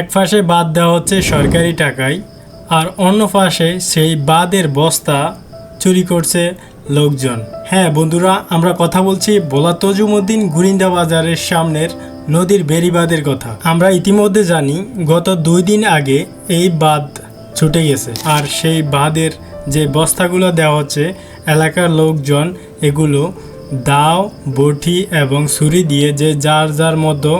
এক পাশে বাদ দেওয়া হচ্ছে সরকারি টাকায়, আর অন্য পাশে সেই বাদের বস্তা চুরি করছে লোকজন। হ্যাঁ বন্ধুরা, আমরা কথা বলছি ভোলা তজুমুদ্দিন গুরিন্দা বাজারের সামনের নদীর বেরিবাদের কথা। আমরা ইতিমধ্যে জানি, গত দুই দিন আগে এই বাঁধ ছুটে গেছে, আর সেই বাঁধের যে বস্তাগুলো দেওয়া হচ্ছে, এলাকার লোকজন এগুলো দাও, বটি এবং ছুরি দিয়ে যে যার যার মতো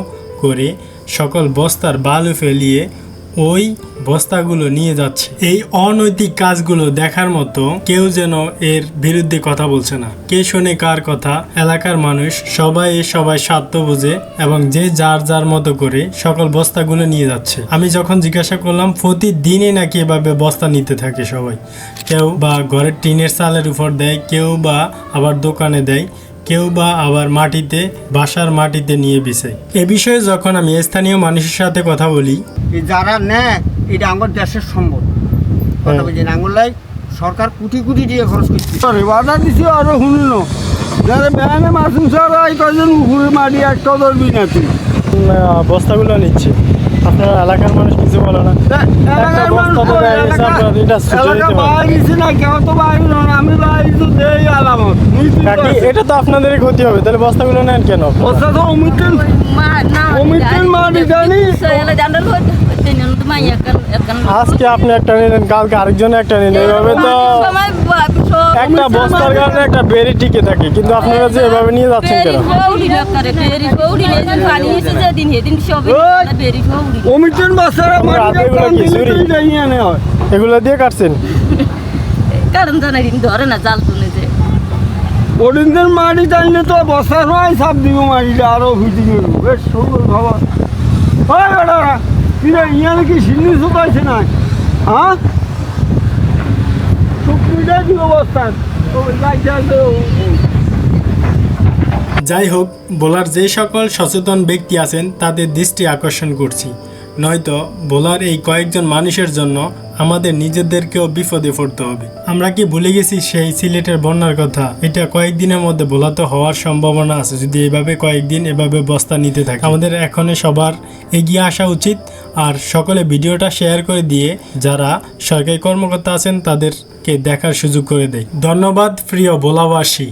করে সকল বস্তার বালু ফেলিয়ে ওই বস্তাগুলো নিয়ে যাচ্ছে। এই অনৈতিক কাজগুলো দেখার মতো কেউ যেন এর বিরুদ্ধে কথা বলছে না। কে শোনে কার কথা, এলাকার মানুষ সবাই সবাই স্বার্থ বোঝে এবং যে যার যার মতো করে সকল বস্তাগুলো নিয়ে যাচ্ছে। আমি যখন জিজ্ঞাসা করলাম, প্রতিদিনই নাকি এভাবে বস্তা নিতে থাকে সবাই? কেউ বা ঘরের টিনের চালের উপর দেয়, কেউ বা আবার দোকানে দেয়। কেউ বা আবার মাটিতে বাসার মাটিতে নিয়ে বিছায় এ বিষয়ে যখন আমি স্থানীয় মানুষের সাথে কথা বলি যারা নেয় এটা আমার দেশের কথা বলছি আঙুলাই সরকার কোটি কোটি দিয়ে খরচ করছে। বাধা দিছি আরও শুনিল। যারা ব্যায়ামে মাসুম সারা এই কজন উপরে মারি একটা ধরবি না তুই। বস্তাগুলো নিচ্ছে। আপনার এলাকার মানুষ কিছু বলে না। আমি বাইরে তো দেই পারছি। এটা তো আপনাদেরই ক্ষতি হবে তাহলে বস্তাগুলো নেন কেন বস্তা তো অমিতের অমিতের মারি জানি আজকে আপনি একটা নিলেন কালকে আরেকজন একটা নিলেন এইভাবে তো একটা বস্তার কারণে একটা বেরি টিকে থাকে কিন্তু আপনারা যে এভাবে নিয়ে যাচ্ছেন কেন? মারি এগুলো দিয়ে কাটছেন? কারণ জানাই ধরে না জাল তুলে যে ওদিনদের মাটি টানলে তো বসা নয় সাপ দিব মাটিটা, আরও ফিটিং হইব বেশ সুন্দর খবর। হয় বেটা কিরে ইয়ার কি সিন্নি শুকাইছে না হ্যাঁ? যাই হোক, বোলার যে সকল সচেতন ব্যক্তি আছেন, তাদের দৃষ্টি আকর্ষণ করছি। নয়তো বোলার এই কয়েকজন মানুষের জন্য আমাদের নিজেদেরকেও বিপদে পড়তে হবে। আমরা কি ভুলে গেছি সেই সিলেটের বন্যার কথা? এটা কয়েকদিনের মধ্যে ভোলাতে হওয়ার সম্ভাবনা আছে। যদি এভাবে কয়েকদিন এভাবে বস্তা নিতে থাকে, আমাদের এখন সবার এগিয়ে আসা উচিত। আর সকলে ভিডিওটা শেয়ার করে দিয়ে যারা সরকারি কর্মকর্তা আছেন, তাদেরকে দেখার সুযোগ করে দেয় ধন্যবাদ, প্রিয় ভোলাবাসী।